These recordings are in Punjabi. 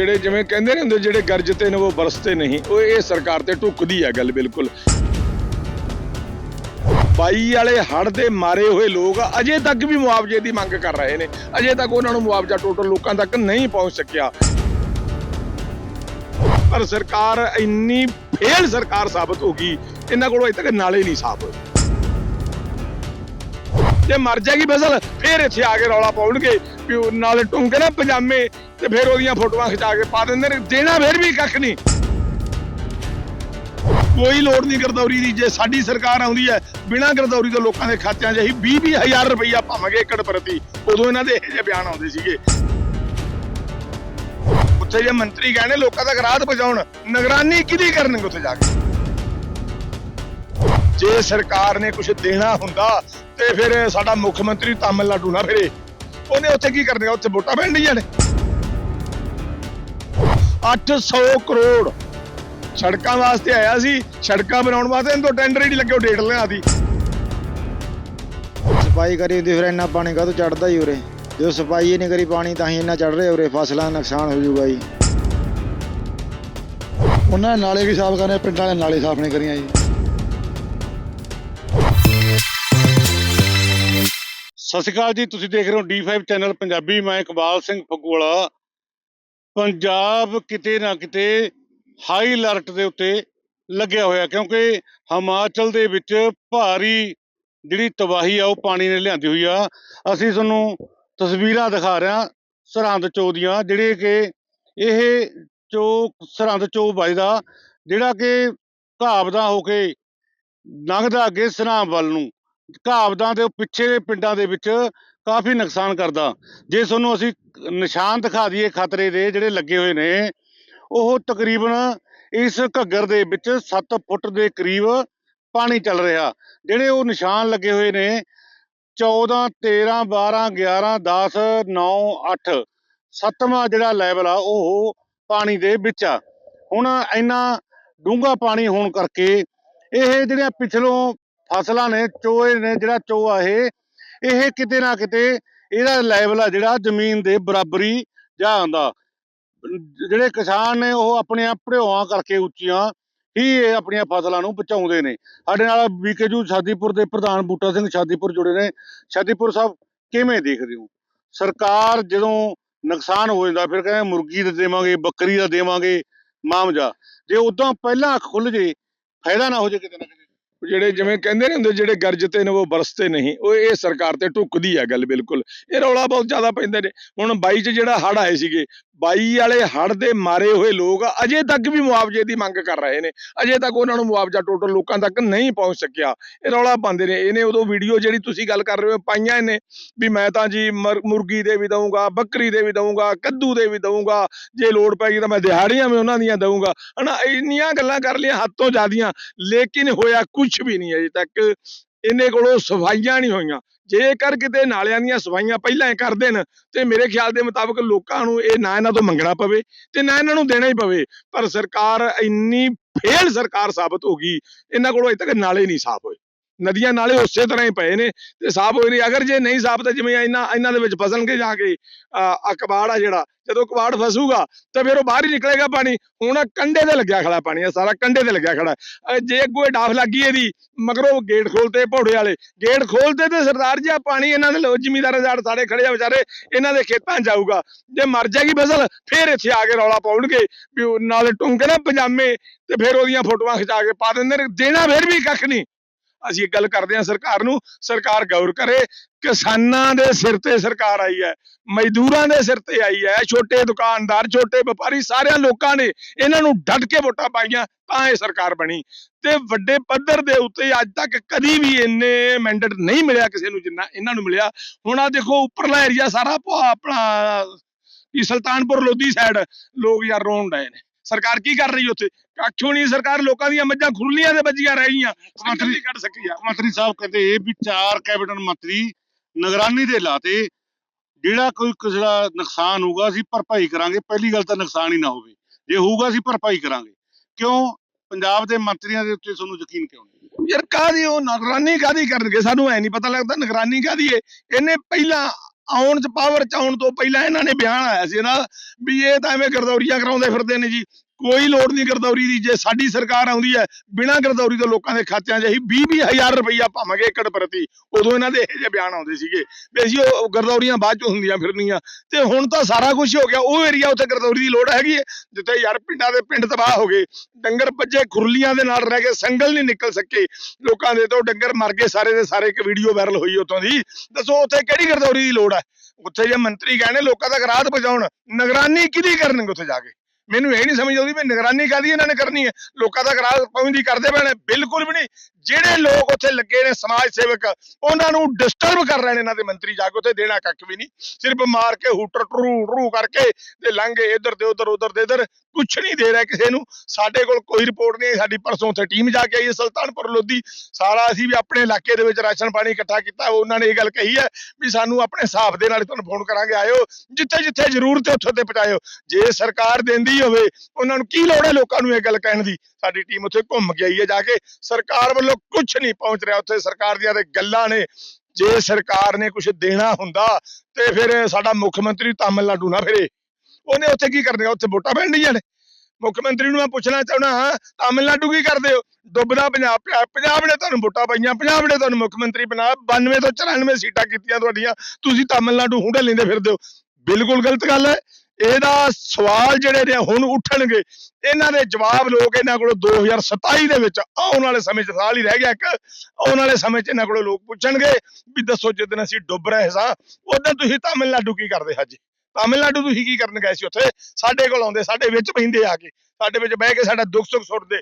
ਜਿਹੜੇ ਜਿਵੇਂ ਕਹਿੰਦੇ ਨੇ ਹੁੰਦੇ, ਜਿਹੜੇ ਗਰਜਤੇ ਨੇ, ਉਹ ਬਰਸਤੇ ਨਹੀਂ। ਉਹ ਇਹ ਸਰਕਾਰ ਤੇ ਢੁੱਕਦੀ ਹੈ ਗੱਲ, ਬਿਲਕੁਲ। ਬਾਈ ਵਾਲੇ ਹੜ ਦੇ ਮਾਰੇ ਹੋਏ ਲੋਕ ਅਜੇ ਤੱਕ ਵੀ ਮੁਆਵਜ਼ੇ ਦੀ ਮੰਗ ਕਰ ਰਹੇ ਨੇ। ਅਜੇ ਤੱਕ ਉਹਨਾਂ ਨੂੰ ਮੁਆਵਜ਼ਾ ਟੋਟਲ ਲੋਕਾਂ ਤੱਕ ਨਹੀਂ ਪਹੁੰਚ ਸਕਿਆ। ਪਰ ਸਰਕਾਰ ਇੰਨੀ ਫੇਲ ਸਰਕਾਰ ਸਾਬਤ ਹੋ ਗਈ, ਇਹਨਾਂ ਕੋਲੋਂ ਅਜੇ ਤੱਕ ਨਾਲੇ ਨਹੀਂ ਸਾਫ਼। ਹੋਏ ਜੇ ਮਰ ਜਾਏਗੀ ਫਸਲ, ਫੇਰ ਇੱਥੇ ਆ ਕੇ ਰੌਲਾ ਪਾਉਣਗੇ, ਵੀ ਨਾਲੇ ਟੁੰਗੇ ਨਾ ਪਜਾਮੇ। ਤੇ ਫਿਰ ਉਹਦੀਆਂ ਫੋਟੋਆਂ ਖਿਚਾ ਕੇ ਪਾ ਦਿੰਦੇ ਨੇ। ਦੇਣਾ ਫਿਰ ਵੀ ਕੱਖ ਨਹੀਂ। ਕੋਈ ਲੋੜ ਨਹੀਂ ਗਰਦੌਰੀ ਦੀ। ਜੇ ਸਾਡੀ ਸਰਕਾਰ ਆਉਂਦੀ ਹੈ, ਬਿਨਾਂ ਗਰਦੌਰੀ ਤੋਂ ਲੋਕਾਂ ਦੇ ਖਾਤਿਆਂ 'ਚ ਅਸੀਂ 20 ਹਜ਼ਾਰ ਰੁਪਈਆ ਪਾਵਾਂਗੇ ਏਕੜ ਪ੍ਰਤੀ। ਉਦੋਂ ਇਹਨਾਂ ਦੇ ਇਹੋ ਜਿਹੇ ਬਿਆਨ ਆਉਂਦੇ ਸੀਗੇ। ਉੱਥੇ ਜੇ ਮੰਤਰੀ ਕਹਿੰਦੇ, ਲੋਕਾਂ ਤੱਕ ਰਾਹਤ ਪਹੁੰਚਾਉਣ, ਨਿਗਰਾਨੀ ਕਿਹਦੀ ਕਰਨਗੇ ਉੱਥੇ ਜਾ ਕੇ? ਜੇ ਸਰਕਾਰ ਨੇ ਕੁਝ ਦੇਣਾ ਹੁੰਦਾ, ਤੇ ਫਿਰ ਸਾਡਾ ਮੁੱਖ ਮੰਤਰੀ ਤਾਮਿਲਨਾਡੂ ਨਾ ਫਿਰੇ। ਉਹਨੇ ਉੱਥੇ ਕੀ ਕਰਨੇ ਉੱਥੇ ਵੋਟਾਂ ਪੈਣ ਪੈਣੀਆਂ ਨੇ। 800 ਕਰੋੜ ਸੜਕਾਂ ਵਾਸਤੇ ਆਇਆ ਸੀ। ਸੜਕਾਂ ਬਣਾਉਣ ਵਾਸਤੇ ਇਹਨੂੰ ਤਾਂ ਟੈਂਡਰ ਹੀ ਨਹੀਂ ਲੱਗੇ ਉਹ ਡੇਟ ਲਿਆ ਦੀ। ਸਫ਼ਾਈ ਕਰੀ ਹੁੰਦੀ ਫਿਰ ਇੰਨਾ ਪਾਣੀ ਕਾਹਤੋਂ ਚੜਦਾ ਹੀ ਉਰੇ? ਜਦੋਂ ਸਫ਼ਾਈ ਹੀ ਨਹੀਂ ਕਰੀ ਪਾਣੀ ਤਾਂ ਹੀ ਇੰਨਾ ਚੜ ਰਿਹਾ ਉਰੇ ਫਸਲਾਂ ਦਾ ਨੁਕਸਾਨ ਹੋ ਜਾਊਗਾ ਜੀ। ਉਹਨਾਂ ਨੇ ਨਾਲੇ ਵੀ ਸਾਫ਼ ਕਰਨੇ ਪਿੰਡਾਂ ਵਾਲੇ ਨਾਲੇ ਸਾਫ਼ ਨਹੀਂ ਕਰੀਆਂ ਜੀ। ਸਤਿ ਸ਼੍ਰੀ ਅਕਾਲ ਜੀ ਤੁਸੀਂ ਦੇਖ ਰਹੇ ਹੋ D5 ਚੈਨਲ ਪੰਜਾਬੀ ਮੈਂ ਇਕਬਾਲ ਸਿੰਘ ਫਗੂਵਾਲਾ ਪੰਜਾਬ ਕਿਤੇ ਨਾ ਕਿਤੇ ਹਾਈ ਅਲਰਟ ਦੇ ਉੱਤੇ ਲੱਗਿਆ ਹੋਇਆ, ਕਿਉਂਕਿ ਹਿਮਾਚਲ ਦੇ ਵਿੱਚ ਭਾਰੀ ਜਿਹੜੀ ਤਬਾਹੀ ਆ, ਉਹ ਪਾਣੀ ਨੇ ਲਿਆਂਦੀ ਹੋਈ ਆ। ਅਸੀਂ ਤੁਹਾਨੂੰ ਤਸਵੀਰਾਂ ਦਿਖਾ ਰਹੇ ਹਾਂ ਸਰਹੰਦ ਚੋ ਦੀਆਂ, ਜਿਹੜੇ ਕਿ ਇਹ ਚੋ ਸਰਹੰਦ ਚੋ ਵੱਜਦਾ, ਜਿਹੜਾ ਕਿ ਘਾਬਦਾ ਹੋ ਕੇ ਲੰਘਦਾ ਅੱਗੇ ਸਨਾਮ ਵੱਲ ਨੂੰ। ਘਾਬਦਾਂ ਦੇ ਪਿੱਛੇ ਪਿੰਡਾਂ ਦੇ ਵਿੱਚ ਕਾਫੀ ਨੁਕਸਾਨ ਕਰਦਾ। ਜੇ ਤੁਹਾਨੂੰ ਅਸੀਂ ਨਿਸ਼ਾਨ ਦਿਖਾ ਦਈਏ ਖਤਰੇ ਦੇ ਜਿਹੜੇ ਲੱਗੇ ਹੋਏ ਨੇ, ਉਹ ਤਕਰੀਬਨ ਇਸ ਘੱਗਰ ਦੇ ਵਿੱਚ 7 ਫੁੱਟ ਦੇ ਕਰੀਬ ਪਾਣੀ ਚੱਲ ਰਿਹਾ। ਜਿਹੜੇ ਉਹ ਨਿਸ਼ਾਨ ਲੱਗੇ ਹੋਏ ਨੇ 14 13 12 11 10 9 8 ਸੱਤਵਾਂ ਜਿਹੜਾ ਲੈਵਲ ਆ, ਉਹ ਪਾਣੀ ਦੇ ਵਿੱਚ ਆ। ਹੁਣ ਇੰਨਾ ਡੂੰਘਾ ਪਾਣੀ ਹੋਣ ਕਰਕੇ ਇਹ ਜਿਹੜੀਆਂ ਪਿਛਲੋਂ ਫਸਲਾਂ ਨੇ, ਚੋਏ ਨੇ, ਜਿਹੜਾ ਚੋਆ ਇਹ ਇਹ ਕਿਤੇ ਨਾ ਕਿਤੇ ਇਹਦਾ ਲੈਵਲ ਆ ਜਿਹੜਾ ਜ਼ਮੀਨ ਦੇ ਬਰਾਬਰੀ ਜਾ ਆਉਂਦਾ ਜਿਹੜੇ ਕਿਸਾਨ ਨੇ ਉਹ ਆਪਣੀਆਂ ਭੜਿਓਆਂ ਕਰਕੇ ਉੱਚੀਆਂ ਹੀ ਇਹ ਆਪਣੀਆਂ ਫਸਲਾਂ ਨੂੰ ਬਚਾਉਂਦੇ ਨੇ। ਸਾਡੇ ਨਾਲ ਬੀਕੇਜੂ ਸ਼ਾਦੀਪੁਰ ਦੇ ਪ੍ਰਧਾਨ ਬੂਟਾ ਸਿੰਘ ਸ਼ਾਦੀਪੁਰ ਜੁੜੇ ਨੇ। ਸ਼ਾਦੀਪੁਰ ਸਾਹਿਬ, ਕਿਵੇਂ ਦੇਖਦੇ ਹੋ? ਸਰਕਾਰ ਜਦੋਂ ਨੁਕਸਾਨ ਹੋ ਜਾਂਦਾ, ਫਿਰ ਕਹਿੰਦੇ ਮੁਰਗੀ ਦਾ ਦੇਵਾਂਗੇ, ਬੱਕਰੀ ਦਾ ਦੇਵਾਂਗੇ, ਮਾਮਜਾ। ਜੇ ਉਦੋਂ ਪਹਿਲਾਂ ਅੱਖ ਖੁੱਲ ਜੇ, ਫਾਇਦਾ ਨਾ ਹੋ ਜੇ ਕਿਤੇ ਨਾ ਕਿਤੇ। ਜਿਹੜੇ ਜਿਵੇਂ ਕਹਿੰਦੇ ਨੇ ਹੁੰਦੇ, ਜਿਹੜੇ ਗਰਜਤੇ ਨੇ, ਉਹ ਬਰਸਤੇ ਨਹੀਂ। ਉਹ ਇਹ ਸਰਕਾਰ ਤੇ ਢੁੱਕਦੀ ਹੈ ਗੱਲ, ਬਿਲਕੁਲ। ਇਹ ਰੌਲਾ ਬਹੁਤ ਜ਼ਿਆਦਾ ਪੈਂਦੇ ਨੇ ਹੁਣ 22 ਚ ਜਿਹੜਾ ਹੜ ਆਏ ਸੀਗੇ 22 ਵਾਲੇ ਹੜ ਦੇ ਮਾਰੇ ਹੋਏ ਲੋਕ ਅਜੇ ਤੱਕ ਵੀ ਮੁਆਵਜ਼ੇ ਦੀ ਮੰਗ ਕਰ ਰਹੇ ਨੇ। ਅਜੇ ਤੱਕ ਉਹਨਾਂ ਨੂੰ ਮੁਆਵਜ਼ਾ ਟੋਟਲ ਲੋਕਾਂ ਤੱਕ ਨਹੀਂ ਪਹੁੰਚ ਸਕਿਆ। ਇਹ ਰੌਲਾ ਪਾਉਂਦੇ ਨੇ। ਇਹਨੇ ਉਦੋਂ ਵੀਡੀਓ ਜਿਹੜੀ ਤੁਸੀਂ ਗੱਲ ਕਰ ਰਹੇ ਹੋ, ਪਾਈਆਂ ਇਹਨੇ ਵੀ ਮੈਂ ਤਾਂ ਜੀ ਮਰ- ਮੁਰਗੀ ਦੇ ਵੀ ਦਊਂਗਾ, ਬੱਕਰੀ ਦੇ ਵੀ ਦਊਂਗਾ, ਕੱਦੂ ਦੇ ਵੀ ਦਊਂਗਾ, ਜੇ ਲੋੜ ਪੈਗੀ ਤਾਂ ਮੈਂ ਦਿਹਾੜੀਆਂ ਵੀ ਉਹਨਾਂ ਦੀਆਂ ਦਊਂਗਾ। ਹਨਾ, ਇੰਨੀਆਂ ਗੱਲਾਂ ਕਰ ਲਈਆਂ, ਹੱਦ ਤੋਂ ਜ਼ਿਆਦੀਆਂ। ਲੇਕਿਨ ਹੋਇਆ ਕੁਝ ਵੀ ਨਹੀਂ ਅਜੇ ਤੱਕ। ਇਹਨੇ ਕੋਲੋਂ ਸਫਾਈਆਂ ਨਹੀਂ ਹੋਈਆਂ। ਜੇਕਰ ਕਿਤੇ ਨਾਲਿਆਂ ਦੀਆਂ ਸਫਾਈਆਂ ਪਹਿਲਾਂ ਹੀ ਕਰ ਦੇਣ, ਤੇ ਮੇਰੇ ਖਿਆਲ ਦੇ ਮੁਤਾਬਕ ਲੋਕਾਂ ਨੂੰ ਇਹ ਨਾ ਇਹਨਾਂ ਤੋਂ ਮੰਗਣਾ ਪਵੇ ਤੇ ਨਾ ਇਹਨਾਂ ਨੂੰ ਦੇਣਾ ਹੀ ਪਵੇ, ਪਰ ਸਰਕਾਰ ਇੰਨੀ ਫੇਲ ਸਰਕਾਰ ਸਾਬਤ ਹੋ ਗਈ, ਇਹਨਾਂ ਕੋਲੋਂ ਅਜੇ ਤੱਕ ਨਾਲੇ ਨਹੀਂ ਸਾਫ਼ ਹੋਏ। ਨਦੀਆਂ ਨਾਲੇ ਉਸੇ ਤਰ੍ਹਾਂ ਹੀ ਪਏ ਨੇ ਤੇ ਸਾਫ਼ ਹੋਏ ਨਹੀਂ। ਅਗਰ ਜੇ ਨਹੀਂ ਸਾਫ਼ ਤਾਂ ਜਿਵੇਂ ਇਹਨਾਂ ਇਹਨਾਂ ਦੇ ਵਿੱਚ ਫਸਣਗੇ ਜਾ ਕੇ ਆ ਕਬਾੜ ਆ ਜਿਹੜਾ, ਜਦੋਂ ਕਬਾੜ ਫਸੂਗਾ ਤਾਂ ਫਿਰ ਉਹ ਬਾਹਰ ਹੀ ਨਿਕਲੇਗਾ ਪਾਣੀ। ਹੁਣ ਆਹ ਕੰਢੇ ਤੇ ਲੱਗਿਆ ਖੜਾ ਪਾਣੀ ਆ ਸਾਰਾ ਕੰਢੇ ਤੇ ਲੱਗਿਆ ਖੜਾ। ਅਹ, ਜੇ ਕੋਈ ਡਾਫ ਲੱਗੀ ਇਹਦੀ, ਮਗਰੋਂ ਗੇਟ ਖੋਲਤੇ ਭੋੜੇ ਵਾਲੇ। ਗੇਟ ਖੋਲਤੇ ਤੇ ਸਰਦਾਰ ਜੀ ਆ ਪਾਣੀ ਇਹਨਾਂ ਦੇ ਲੋ ਜ਼ਿਮੀਦਾਰ ਜਾੜ ਸਾਡੇ ਖੜੇ ਆ ਵਿਚਾਰੇ, ਇਹਨਾਂ ਦੇ ਖੇਤਾਂ 'ਚ ਜਾਊਗਾ ਜੇ ਮਰ ਜਾਏਗੀ ਫਸਲ, ਫਿਰ ਇੱਥੇ ਆ ਕੇ ਰੌਲਾ ਪਾਉਣਗੇ, ਵੀ ਉਹ ਨਾਲੇ ਟੁੰਗੇ ਨਾ ਪਜਾਮੇ ਤੇ ਫਿਰ ਉਹਦੀਆਂ ਫੋਟੋਆਂ ਖਿਚਾ ਕੇ ਪਾ ਦਿੰਦੇ ਨੇ। ਦੇਣਾ ਫਿਰ ਵੀ ਕੱਖ ਨਹੀਂ। ਅਸੀਂ ਗੱਲ ਕਰਦੇ ਹਾਂ ਸਰਕਾਰ ਨੂੰ, ਸਰਕਾਰ ਗੌਰ ਕਰੇ, ਕਿਸਾਨਾਂ ਦੇ ਸਿਰ ਤੇ ਸਰਕਾਰ ਆਈ ਹੈ, ਮਜ਼ਦੂਰਾਂ ਦੇ ਸਿਰ ਤੇ ਆਈ ਹੈ, ਛੋਟੇ ਦੁਕਾਨਦਾਰ, ਛੋਟੇ ਵਪਾਰੀ, ਸਾਰਿਆਂ ਲੋਕਾਂ ਨੇ ਇਹਨਾਂ ਨੂੰ ਡਟ ਕੇ ਵੋਟਾਂ ਪਾਈਆਂ, ਤਾਂ ਇਹ ਸਰਕਾਰ ਬਣੀ। ਤੇ ਵੱਡੇ ਪੱਧਰ ਦੇ ਉੱਤੇ ਅੱਜ ਤੱਕ ਕਦੀ ਵੀ ਇੰਨੇ ਮੈਂਡੇਟ ਨਹੀਂ ਮਿਲਿਆ ਕਿਸੇ ਨੂੰ ਜਿੰਨਾ ਇਹਨਾਂ ਨੂੰ ਮਿਲਿਆ। ਹੁਣ ਆ ਦੇਖੋ, ਉੱਪਰਲਾ ਏਰੀਆ ਸਾਰਾ ਪ- ਆਪਣਾ ਵੀ ਸੁਲਤਾਨਪੁਰ ਲੋਧੀ ਸਾਈਡ ਲੋਕ ਯਾਰ ਰੋਣ ਡਏ ਨੇ। ਸਰਕਾਰ ਕੀ ਕਰ ਰਹੀ ਉੱਥੇ? ਕੱਖੋਂ ਨਹੀਂ ਸਰਕਾਰ ਲੋਕਾਂ ਦੀਆਂ ਮੱਝਾਂ ਖੁਰਲੀਆਂ ਦੇ ਵੱਜੀਆਂ ਰਹਿ ਗਈਆਂ। ਮੰਤਰੀ ਕੱਢ ਸਕੀ ਆ। ਮੰਤਰੀ ਸਾਹਿਬ ਕਹਿੰਦੇ ਇਹ ਵੀ ਚਾਰ ਕੈਬਨਿਟ ਮੰਤਰੀ ਨਿਗਰਾਨੀ ਦੇ ਲਾਤੇ। ਜਿਹੜਾ ਕੋਈ ਕਿਸੇ ਦਾ ਨੁਕਸਾਨ ਹੋਊਗਾ ਅਸੀਂ ਭਰਪਾਈ ਕਰਾਂਗੇ। ਪਹਿਲੀ ਗੱਲ ਤਾਂ ਨੁਕਸਾਨ ਹੀ ਨਾ ਹੋਵੇ। ਜੇ ਹੋਊਗਾ ਅਸੀਂ ਭਰਪਾਈ ਕਰਾਂਗੇ। ਕਿਉਂ? ਪੰਜਾਬ ਦੇ ਮੰਤਰੀਆਂ ਦੇ ਉੱਤੇ ਤੁਹਾਨੂੰ ਯਕੀਨ ਕਿਉਂ ਨਹੀਂ? ਯਾਰ ਕਾਦੀ ਉਹ ਨਿਗਰਾਨੀ ਕਾਦੀ ਕਰਨਗੇ? ਸਾਨੂੰ ਐ ਨਹੀਂ ਪਤਾ ਲੱਗਦਾ ਨਿਗਰਾਨੀ ਕਾਦੀ ਏ? ਇਹਨੇ ਪਹਿਲਾਂ ਆਉਣ ਚ ਪਾਵਰ ਚ ਆਉਣ ਤੋਂ ਪਹਿਲਾਂ ਇਹਨਾਂ ਨੇ ਬਿਆਨ ਆਇਆ ਸੀ ਨਾ ਵੀ ਇਹ ਤਾਂ ਐਵੇਂ ਗਰਦੌਰੀਆ ਕਰਾਉਂਦੇ ਫਿਰਦੇ ਨੇ ਜੀ। ਕੋਈ ਲੋੜ ਨਹੀਂ ਗਰਦੌਰੀ ਦੀ, ਜੇ ਸਾਡੀ ਸਰਕਾਰ ਆਉਂਦੀ ਹੈ, ਬਿਨਾਂ ਗਰਦੌਰੀ ਤੋਂ ਲੋਕਾਂ ਦੇ ਖਾਤਿਆਂ 'ਚ ਅਸੀਂ 20 ਵੀਹ ਹਜ਼ਾਰ ਰੁਪਈਆ ਪਾਵਾਂਗੇ ਏਕੜ ਪ੍ਰਤੀ। ਉਦੋਂ ਇਹਨਾਂ ਦੇ ਇਹੋ ਜਿਹੇ ਬਿਆਨ ਆਉਂਦੇ ਸੀਗੇ ਵੀ ਅਸੀਂ ਉਹ ਗਰਦੌਰੀਆਂ ਬਾਅਦ ਚ ਹੁੰਦੀਆਂ ਫਿਰਨੀਆਂ। ਤੇ ਹੁਣ ਤਾਂ ਸਾਰਾ ਕੁਝ ਹੋ ਗਿਆ। ਉਹ ਏਰੀਆ ਉੱਥੇ ਗਰਦੌਰੀ ਦੀ ਲੋੜ ਹੈਗੀ ਹੈ ਜਿੱਥੇ ਯਾਰ ਪਿੰਡਾਂ ਦੇ ਪਿੰਡ ਤਬਾਹ ਹੋ ਗਏ। ਡੰਗਰ ਭੱਜੇ ਖੁਰਲੀਆਂ ਦੇ ਨਾਲ ਰਹਿ ਗਏ। ਸੰਗਲ ਨਹੀਂ ਨਿਕਲ ਸਕੇ ਲੋਕਾਂ ਦੇ ਤੋਂ। ਡੰਗਰ ਮਰ ਗਏ ਸਾਰੇ ਦੇ ਸਾਰੇ। ਇੱਕ ਵੀਡੀਓ ਵਾਇਰਲ ਹੋਈ ਉੱਥੋਂ ਦੀ। ਦੱਸੋ ਉੱਥੇ ਕਿਹੜੀ ਗਰਦੌਰੀ ਦੀ ਲੋੜ ਹੈ? ਉੱਥੇ ਜੇ ਮੰਤਰੀ ਕਹਿੰਦੇ ਲੋਕਾਂ ਤੱਕ ਰਾਹਤ ਪਹੁੰਚਾਉਣ, ਨਿਗਰਾਨੀ ਕਿਹਦੀ ਕਰਨਗੇ ਉੱਥੇ ਜਾ ਕੇ? ਮੈਨੂੰ ਇਹ ਨਹੀਂ ਸਮਝ ਆਉਂਦੀ ਵੀ ਨਿਗਰਾਨੀ ਕਾਦੀ ਇਹਨਾਂ ਨੇ ਕਰਨੀ ਹੈ। ਲੋਕਾਂ ਤੱਕ ਰਾਹਤ ਪਹੁੰਚਦੀ ਕਰਦੇ ਪਏ ਨੇ। ਬਿਲਕੁਲ ਵੀ ਨਹੀਂ ਜਿਹੜੇ ਲੋਕ ਉੱਥੇ ਲੱਗੇ ਨੇ ਸਮਾਜ ਸੇਵਕ, ਉਹਨਾਂ ਨੂੰ ਡਿਸਟਰਬ ਕਰ ਰਹੇ ਨੇ ਇਹਨਾਂ ਦੇ ਮੰਤਰੀ ਜਾ ਕੇ, ਉੱਥੇ ਦੇਣਾ ਕੱਖ ਵੀ ਨਹੀਂ। ਸਿਰਫ ਮਾਰ ਕੇ ਹੂਟਰ ਟਰੂ ਟਰੂ ਕਰਕੇ ਤੇ ਲੰਘੇ ਇੱਧਰ ਤੇ ਉੱਧਰ ਉੱਧਰ ਤੇ ਇੱਧਰ, ਕੁਛ ਨਹੀਂ ਦੇ ਰਿਹਾ ਕਿਸੇ ਨੂੰ। ਸਾਡੇ ਕੋਲ ਕੋਈ ਰਿਪੋਰਟ ਨਹੀਂ, ਸਾਡੀ ਪਰਸੋਂ ਉੱਥੇ ਟੀਮ ਜਾ ਕੇ ਆਈ ਹੈ, ਸੁਲਤਾਨਪੁਰ ਲੋਧੀ। ਸਾਰਾ ਅਸੀਂ ਵੀ ਆਪਣੇ ਇਲਾਕੇ ਦੇ ਵਿੱਚ ਰਾਸ਼ਨ ਪਾਣੀ ਇਕੱਠਾ ਕੀਤਾ ਉਹਨਾਂ ਨੇ ਇਹ ਗੱਲ ਕਹੀ ਹੈ ਵੀ ਸਾਨੂੰ ਆਪਣੇ ਹਿਸਾਬ ਦੇ ਨਾਲ ਤੁਹਾਨੂੰ ਫੋਨ ਕਰਾਂਗੇ, ਆਇਓ। ਜਿੱਥੇ ਜਿੱਥੇ ਜ਼ਰੂਰਤ ਹੈ ਉੱਥੇ ਤੇ ਪਹੁੰਚਾਇਓ। ਜੇ ਸਰਕਾਰ ਦਿੰਦੀ ਹੋਵੇ, ਉਹਨਾਂ ਨੂੰ ਕੀ ਲੋੜ ਹੈ ਲੋਕਾਂ ਨੂੰ ਇਹ ਗੱਲ ਕਹਿਣ ਦੀ? ਸਾਡੀ ਟੀਮ ਉੱਥੇ ਘੁੰਮ ਕੇ ਆਈ ਹੈ ਜਾ ਕੇ। ਸਰਕਾਰ ਵੱਲੋਂ ਕੁਝ ਨਹੀਂ ਪਹੁੰਚ ਰਿਹਾ ਉੱਥੇ। ਸਰਕਾਰ ਦੀਆਂ ਤੇ ਗੱਲਾਂ ਨੇ। ਜੇ ਸਰਕਾਰ ਨੇ ਕੁਝ ਦੇਣਾ ਹੁੰਦਾ ਤੇ ਫਿਰ ਸਾਡਾ ਮੁੱਖ ਮੰਤਰੀ ਤਾਮਿਲਨਾਡੂ ਨਾ ਫਿਰੇ। ਉਹਨੇ ਉੱਥੇ ਕੀ ਕਰਨੀਆਂ ਉੱਥੇ ਵੋਟਾਂ ਪੈਣੀਆਂ ਨੇ। ਮੁੱਖ ਮੰਤਰੀ ਨੂੰ ਮੈਂ ਪੁੱਛਣਾ ਚਾਹਣਾ ਹਾਂ, ਤਾਮਿਲਨਾਡੂ ਕੀ ਕਰਦੇ ਹੋ? ਡੁੱਬਦਾ ਪੰਜਾਬ ਪਿਆ ਪੰਜਾਬ ਨੇ ਤੁਹਾਨੂੰ ਵੋਟਾਂ ਪਾਈਆਂ ਪੰਜਾਬ ਨੇ ਤੁਹਾਨੂੰ ਮੁੱਖ ਮੰਤਰੀ ਬਣਾਇਆ 92 ਤੋਂ 94 ਸੀਟਾਂ ਕੀਤੀਆਂ ਤੁਹਾਡੀਆਂ। ਤੁਸੀਂ ਤਾਮਿਲਨਾਡੂ ਹੁੰਡੇ ਲੈਂਦੇ ਫਿਰਦੇ ਹੋ। ਬਿਲਕੁਲ ਗਲਤ ਗੱਲ ਹੈ। ਇਹਦਾ ਸਵਾਲ ਜਿਹੜੇ ਨੇ ਹੁਣ ਉੱਠਣਗੇ, ਇਹਨਾਂ ਦੇ ਜਵਾਬ ਲੋਕ ਇਹਨਾਂ ਕੋਲੋਂ 2027 ਦੇ ਵਿੱਚ ਆਉਣ ਵਾਲੇ ਸਮੇਂ 'ਚ ਸਾਲ ਹੀ ਰਹਿ ਗਿਆ ਇੱਕ, ਆਉਣ ਵਾਲੇ ਸਮੇਂ 'ਚ ਇਹਨਾਂ ਕੋਲੋਂ ਲੋਕ ਪੁੱਛਣਗੇ ਵੀ ਦੱਸੋ ਜਿੱਦਣ ਅਸੀਂ ਡੁੱਬ ਰਹੇ ਸਾਂ ਉਦੋਂ ਤੁਸੀਂ ਤਾਮਿਲਨਾਡੂ ਕੀ ਕਰਦੇ ਅੱਜ? ਤਾਮਿਲਨਾਡੂ ਤੁਸੀਂ ਕੀ ਕਰਨ ਗਏ ਸੀ ਉੱਥੇ? ਸਾਡੇ ਕੋਲ ਆਉਂਦੇ, ਸਾਡੇ ਵਿੱਚ ਪੈਂਦੇ ਆ ਕੇ, ਸਾਡੇ ਵਿੱਚ ਬਹਿ ਕੇ ਸਾਡਾ ਦੁੱਖ ਸੁੱਖ ਸੁੱਟਦੇ।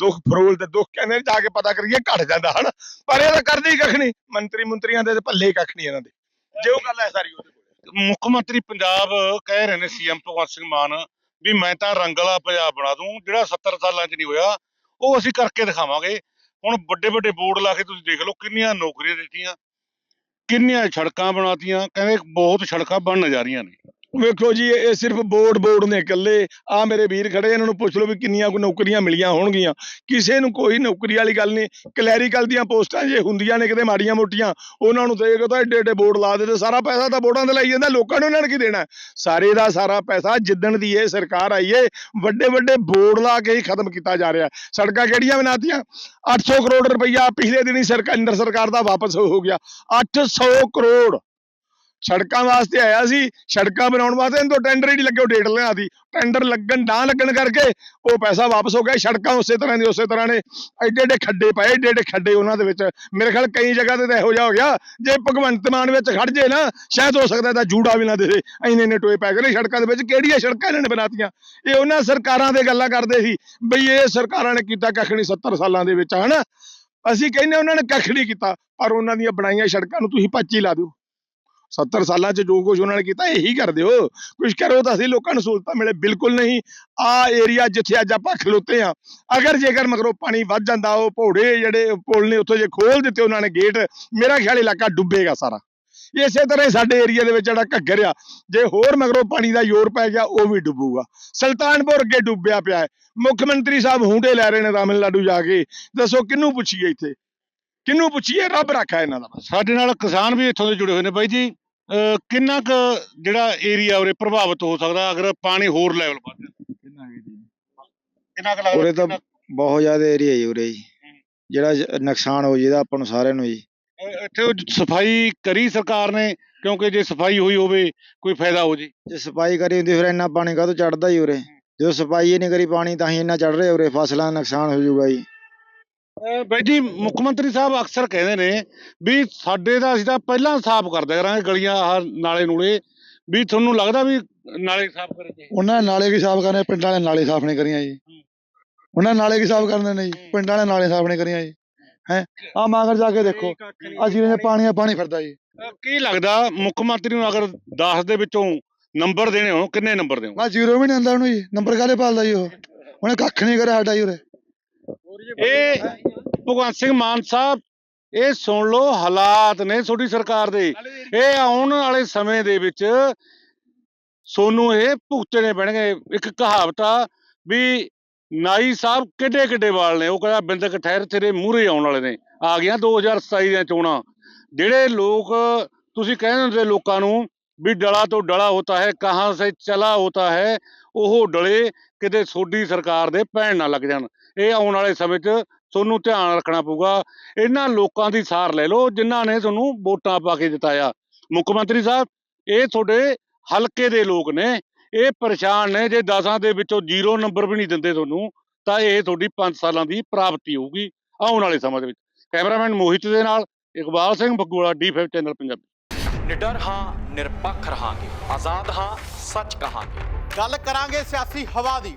ਦੁੱਖ ਫਰੋਲ ਤੇ ਦੁੱਖ ਕਹਿੰਦੇ ਜਾ ਕੇ ਪਤਾ ਕਰੀਏ ਘਟ ਜਾਂਦਾ ਹਨ। ਪਰ ਇਹ ਤਾਂ ਕਰਦੇ ਹੀ ਕੱਖ ਨਹੀਂ ਮੰਤਰੀ ਮੰਤਰੀਆਂ ਦੇ ਤੇ ਭੱਲੇ ਕੱਖ ਨਹੀਂ ਇਹਨਾਂ ਦੇ। ਜੇ ਉਹ ਗੱਲ ਹੈ ਸਾਰੀ ਉਹਦੇ ਮੁੱਖ ਮੰਤਰੀ ਪੰਜਾਬ ਕਹਿ ਰਹੇ ਨੇ ਸੀਐਮ ਭਗਵੰਤ ਸਿੰਘ ਮਾਨ ਵੀ ਮੈਂ ਤਾਂ ਰੰਗਲਾ ਪੰਜਾਬ ਬਣਾ ਦੂੰ, ਜਿਹੜਾ 70 ਸਾਲਾਂ 'ਚ ਨਹੀਂ ਹੋਇਆ, ਉਹ ਅਸੀਂ ਕਰਕੇ ਦਿਖਾਵਾਂਗੇ। ਹੁਣ ਵੱਡੇ ਵੱਡੇ ਬੋਰਡ ਲਾ ਕੇ ਤੁਸੀਂ ਦੇਖ ਲਓ ਕਿੰਨੀਆਂ ਨੌਕਰੀਆਂ ਦਿੱਤੀਆਂ, ਕਿੰਨੀਆਂ ਸੜਕਾਂ ਬਣਾਤੀਆਂ ਕਹਿੰਦੇ ਬਹੁਤ ਸੜਕਾਂ ਬਣਨ ਜਾ ਰਹੀਆਂ ਨੇ। ਵੇਖੋ ਜੀ, ਇਹ ਸਿਰਫ ਬੋਰਡ ਬੋਰਡ ਨੇ ਇਕੱਲੇ। ਆ ਮੇਰੇ ਵੀਰ ਖੜੇ, ਇਹਨਾਂ ਨੂੰ ਪੁੱਛ ਲਓ ਵੀ ਕਿੰਨੀਆਂ ਕੁ ਨੌਕਰੀਆਂ ਮਿਲੀਆਂ ਹੋਣਗੀਆਂ। ਕਿਸੇ ਨੂੰ ਕੋਈ ਨੌਕਰੀ ਵਾਲੀ ਗੱਲ ਨਹੀਂ। ਕਲੈਰੀਕਲ ਦੀਆਂ ਪੋਸਟਾਂ ਜੇ ਹੁੰਦੀਆਂ ਨੇ ਕਿਤੇ ਮਾੜੀਆਂ ਮੋਟੀਆਂ, ਉਹਨਾਂ ਨੂੰ ਦੇ ਕੇ ਤਾਂ ਏਡੇ ਏਡੇ ਬੋਰਡ ਲਾ ਦੇ ਸਾਰਾ ਪੈਸਾ ਤਾਂ ਬੋਰਡਾਂ ਤੇ ਲਾਈ ਜਾਂਦਾ, ਲੋਕਾਂ ਨੂੰ ਇਹਨਾਂ ਨੇ ਕੀ ਦੇਣਾ? ਸਾਰੇ ਦਾ ਸਾਰਾ ਪੈਸਾ ਜਿੱਦਣ ਦੀ ਇਹ ਸਰਕਾਰ ਆਈ ਏ ਵੱਡੇ ਵੱਡੇ ਬੋਰਡ ਲਾ ਕੇ ਹੀ ਖਤਮ ਕੀਤਾ ਜਾ ਰਿਹਾ। ਸੜਕਾਂ ਕਿਹੜੀਆਂ ਬਣਾਤੀਆਂ? 800 ਕਰੋੜ ਰੁਪਈਆ ਪਿਛਲੇ ਦਿਨੀ ਸਰਕਾਰ ਕੇਂਦਰ ਸਰਕਾਰ ਦਾ ਵਾਪਸ ਹੋ ਗਿਆ। 800 ਕਰੋੜ ਸੜਕਾਂ ਵਾਸਤੇ ਆਇਆ ਸੀ, ਸੜਕਾਂ ਬਣਾਉਣ ਵਾਸਤੇ ਇਹਨੂੰ ਤਾਂ ਟੈਂਡਰ ਹੀ ਨਹੀਂ ਲੱਗੇ, ਉਹ ਡੇਟ ਲਿਆ ਟੈਂਡਰ ਲੱਗਣ, ਨਾ ਲੱਗਣ ਕਰਕੇ ਉਹ ਪੈਸਾ ਵਾਪਸ ਹੋ ਗਿਆ, ਸੜਕਾਂ ਉਸੇ ਤਰ੍ਹਾਂ ਦੀ, ਉਸੇ ਤਰ੍ਹਾਂ ਨੇ। ਐਡੇ ਐਡੇ ਖੱਡੇ ਪਏ, ਐਡੇ ਐਡੇ ਖੱਡੇ ਉਹਨਾਂ ਦੇ ਵਿੱਚ। ਮੇਰੇ ਖਿਆਲ ਕਈ ਜਗ੍ਹਾ ਤੇ ਤਾਂ ਇਹੋ ਜਿਹਾ ਹੋ ਗਿਆ, ਜੇ ਭਗਵੰਤ ਮਾਨ ਵਿੱਚ ਖੜ ਜੇ ਨਾ, ਸ਼ਾਇਦ ਹੋ ਸਕਦਾ ਤਾਂ ਜੂੜਾ ਵੀ ਨਾ ਦੇਵੇ ਇੰਨੇ ਇੰਨੇ ਟੋਏ ਪੈ ਗਏ ਨੇ ਸੜਕਾਂ ਦੇ ਵਿੱਚ, ਕਿਹੜੀਆਂ ਸੜਕਾਂ ਇਹਨਾਂ ਨੇ ਬਣਾਤੀਆਂ? ਇਹ ਉਹਨਾਂ ਸਰਕਾਰਾਂ ਦੇ ਗੱਲਾਂ ਕਰਦੇ ਸੀ, ਬਈ ਇਹ ਸਰਕਾਰਾਂ ਨੇ ਕੀਤਾ ਕੱਖ ਨਹੀਂ 70 ਸਾਲਾਂ ਦੇ ਵਿੱਚ, ਹਨਾ? ਅਸੀਂ ਕਹਿੰਦੇ ਉਹਨਾਂ ਨੇ ਕੱਖ ਨਹੀਂ ਕੀਤਾ, ਪਰ ਉਹਨਾਂ ਦੀਆਂ ਬਣਾਈਆਂ ਸੜਕਾਂ ਨੂੰ ਤੁਸੀਂ ਪੱਚੀ ਲਾ ਦਿਓ। 70 ਸਾਲਾਂ 'ਚ ਜੋ ਕੁਝ ਉਹਨਾਂ ਨੇ ਕੀਤਾ, ਇਹੀ ਕਰ ਦਿਓ ਕੁਝ ਕਰੋ ਤਾਂ ਅਸੀਂ ਲੋਕਾਂ ਨੂੰ ਸਹੂਲਤਾਂ ਮਿਲੇ। ਬਿਲਕੁਲ ਨਹੀਂ। ਆ ਏਰੀਆ ਜਿੱਥੇ ਅੱਜ ਆਪਾਂ ਖਲੋਤੇ ਆ ਅਗਰ ਜੇਕਰ ਮਗਰੋਂ ਪਾਣੀ ਵੱਧ ਜਾਂਦਾ, ਉਹ ਭੋੜੇ ਜਿਹੜੇ ਪੁਲ ਨੇ, ਉੱਥੋਂ ਜੇ ਖੋਲ ਦਿੱਤੇ ਉਹਨਾਂ ਨੇ ਗੇਟ ਮੇਰਾ ਖਿਆਲ ਇਲਾਕਾ ਡੁੱਬੇਗਾ ਸਾਰਾ। ਇਸੇ ਤਰ੍ਹਾਂ ਹੀ ਸਾਡੇ ਏਰੀਆ ਦੇ ਵਿੱਚ ਜਿਹੜਾ ਘੱਗਰ ਆ, ਜੇ ਹੋਰ ਮਗਰੋਂ ਪਾਣੀ ਦਾ ਜ਼ੋਰ ਪੈ ਗਿਆ, ਉਹ ਵੀ ਡੁੱਬੂਗਾ। ਸੁਲਤਾਨਪੁਰ ਅੱਗੇ ਡੁੱਬਿਆ ਪਿਆ ਹੈ। ਮੁੱਖ ਮੰਤਰੀ ਸਾਹਿਬ ਹੁੰਡੇ ਲੈ ਰਹੇ ਨੇ ਤਾਮਿਲਨਾਡੂ ਜਾ ਕੇ। ਦੱਸੋ ਕਿਹਨੂੰ ਪੁੱਛੀਏ ਇੱਥੇ? ਕਿਹਨੂੰ ਪੁੱਛੀਏ? ਰੱਬ ਰੱਖਾ ਇਹਨਾਂ ਦਾ ਸਾਡੇ ਨਾਲ ਕਿਸਾਨ ਵੀ ਇੱਥੋਂ ਦੇ ਜੁੜੇ ਹੋਏ ਨੇ ਬਾਈ ਜੀ। ਕਿੰਨਾ ਕੁ ਜਿਹੜਾ ਏਰੀਆ ਉਰੇ ਪ੍ਰਭਾਵਿਤ ਹੋ ਸਕਦਾ ਅਗਰ ਪਾਣੀ ਹੋਰ ਲੈਵਲ ਵੱਧ ਜਾਵੇ? ਕਿੰਨਾ ਕੁ ਲੱਗਦਾ ਉਰੇ ਤਾਂ ਕਿੰਨਾ- ਬਹੁਤ ਜ਼ਿਆਦਾ ਏਰੀਆ ਜੀ ਉਰੇ ਜੀ। ਜਿਹੜਾ ਜ- ਨੁਕਸਾਨ ਹੋ ਜਿਹਦਾ ਆਪਾਂ ਨੂੰ ਸਾਰਿਆਂ ਨੂੰ ਜੀ। ਇੱਥੇ ਉਹ ਸਫ਼ਾਈ ਕਰੀ ਸਰਕਾਰ ਨੇ? ਕਿਉਂਕਿ ਜੇ ਸਫ਼ਾਈ ਹੋਈ ਹੋਵੇ ਕੋਈ ਫਾਇਦਾ ਹੋ ਜੇ? ਜੇ ਸਫ਼ਾਈ ਕਰੀ ਹੁੰਦੀ ਫਿਰ ਇੰਨਾ ਪਾਣੀ ਕਾਹਤੋਂ ਚੜਦਾ ਜੀ ਉਰੇ। ਜਦੋਂ ਸਫ਼ਾਈ ਹੀ ਨਹੀਂ ਕਰੀ ਪਾਣੀ ਤਾਂ ਹੀ ਇੰਨਾ ਚੜ ਰਿਹਾ ਉਰੇ। ਫਸਲਾਂ ਦਾ ਨੁਕਸਾਨ ਹੋ ਜਾਊਗਾ ਜੀ। ਬਾਈ ਜੀ ਮੁੱਖ ਮੰਤਰੀ ਸਾਹਿਬ ਅਕਸਰ ਕਹਿੰਦੇ ਨੇ ਵੀ ਸਾਡੇ ਦਾ ਅਸੀਂ ਤਾਂ ਪਹਿਲਾਂ ਸਾਫ਼ ਕਰਦਿਆ ਕਰਾਂਗੇ ਗਲੀਆਂ ਆਹ ਨਾਲੇ ਨੂਲੇ ਵੀ ਤੁਹਾਨੂੰ ਲੱਗਦਾ ਵੀ ਨਾਲੇ ਸਾਫ਼ ਕਰੇ ਉਹਨਾਂ ਨੇ ਨਾਲੇ ਕੀ ਸਾਫ਼ ਕਰਨੇ ਪਿੰਡਾਂ ਵਾਲੇ ਨਾਲੇ ਸਾਫ਼ ਨਹੀਂ ਕਰੀਆਂ ਜੀ। ਉਹਨਾਂ ਨੇ ਨਾਲੇ ਕੀ ਸਾਫ਼ ਕਰਨੇ ਨੇ ਜੀ ਪਿੰਡਾਂ ਵਾਲੇ ਨਾਲੇ ਸਾਫ਼ ਨਹੀਂ ਕਰੀਆਂ ਜੀ। ਹੈ? ਆ ਮਾਗਰ ਜਾ ਕੇ ਦੇਖੋ ਜਿਵੇਂ ਦੇ ਪਾਣੀ ਆ ਪਾਣੀ ਫਿਰਦਾ ਜੀ। ਅਹ ਕੀ ਲੱਗਦਾ ਮੁੱਖ ਮੰਤਰੀ ਨੂੰ ਅਗਰ 10 ਦੇ ਵਿੱਚੋਂ ਨੰਬਰ ਦੇਣੇ ਹੋਣ ਕਿੰਨੇ ਨੰਬਰ ਦਿਓ ਮੈਂ ਜ਼ੀਰੋ ਵੀ ਨਹੀਂ ਆਂਦਾ ਉਹਨੂੰ ਜੀ ਨੰਬਰ ਕਾਹਦੇ ਪਾਲਦਾ ਜੀ ਉਹ? ਉਹਨੇ ਕੱਖ ਨਹੀਂ ਕਰਿਆ ਸਾਡਾ ਜੀ ਉਰੇ। ਇਹ ਭਗਵੰਤ ਸਿੰਘ ਮਾਨ ਸਾਹਿਬ ਇਹ ਸੁਣ ਲਓ ਹਾਲਾਤ ਨੇ ਤੁਹਾਡੀ ਸਰਕਾਰ ਦੇ। ਇਹ ਆਉਣ ਵਾਲੇ ਸਮੇਂ ਦੇ ਵਿੱਚ ਸੋਨੂੰ ਇਹ ਭੁਗਤਣੇ ਪੈਣਗੇ। ਇੱਕ ਕਹਾਵਤ ਆ ਵੀ ਨਾਈ ਸਾਹਿਬ ਕਿੱਡੇ ਕਿੱਡੇ ਵਾਲ ਨੇ। ਉਹ ਕਹਿੰਦਾ ਬਿੰਦਕ ਠਹਿਰ ਤੇਰੇ ਮੂਹਰੇ ਆਉਣ ਵਾਲੇ ਨੇ। ਆ ਗਿਆ 2027 ਦੀਆਂ ਚੋਣਾਂ। ਜਿਹੜੇ ਲੋਕ ਤੁਸੀਂ ਕਹਿੰਦੇ ਹੁੰਦੇ ਲੋਕਾਂ ਨੂੰ ਵੀ ਡਲਾ ਤੋਂ ਡਲਾ ਹੋਤਾ ਹੈ ਕਹਾਂ ਸੇ ਚਲਾ ਹੋਤਾ ਹੈ ਉਹ ਡਲੇ ਕਿਤੇ ਸੋਡੀ ਸਰਕਾਰ ਦੇ ਭੈਣ ਨਾ ਲੱਗ ਜਾਣ। ਇਹ ਆਉਣ ਵਾਲੇ ਸਮੇਂ 'ਚ ਤੁਹਾਨੂੰ ਧਿਆਨ ਰੱਖਣਾ ਪਊਗਾ। ਇਹਨਾਂ ਲੋਕਾਂ ਦੀ ਸਾਰ ਲੈ ਲਓ ਜਿਨ੍ਹਾਂ ਨੇ ਤੁਹਾਨੂੰ ਵੋਟਾਂ ਪਾ ਕੇ ਜਿਤਾਇਆ। ਮੁੱਖ ਮੰਤਰੀ ਸਾਹਿਬ ਇਹ ਤੁਹਾਡੇ ਹਲਕੇ ਦੇ ਲੋਕ ਨੇ। ਇਹ ਪਰੇਸ਼ਾਨ ਨੇ ਜੇ ਦਸਾਂ ਦੇ ਵਿੱਚੋਂ ਜ਼ੀਰੋ ਨੰਬਰ ਵੀ ਨਹੀਂ ਦਿੰਦੇ ਤੁਹਾਨੂੰ ਤਾਂ ਇਹ ਤੁਹਾਡੀ 5 ਸਾਲਾਂ ਦੀ ਪ੍ਰਾਪਤੀ ਹੋਊਗੀ ਆਉਣ ਵਾਲੇ ਸਮੇਂ ਦੇ ਵਿੱਚ। ਕੈਮਰਾਮੈਨ ਮੋਹਿਤ ਦੇ ਨਾਲ ਇਕਬਾਲ ਸਿੰਘ ਫੱਗੂਵਾਲਾ ਡੀ5 ਚੈਨਲ ਪੰਜਾਬੀ। ਨਿਡਰ ਹਾਂ ਨਿਰਪੱਖ ਰਹਾਂਗੇ। ਆਜ਼ਾਦ ਹਾਂ ਸੱਚ ਕਹਾਂਗੇ। ਗੱਲ ਕਰਾਂਗੇ ਸਿਆਸੀ ਹਵਾ ਦੀ।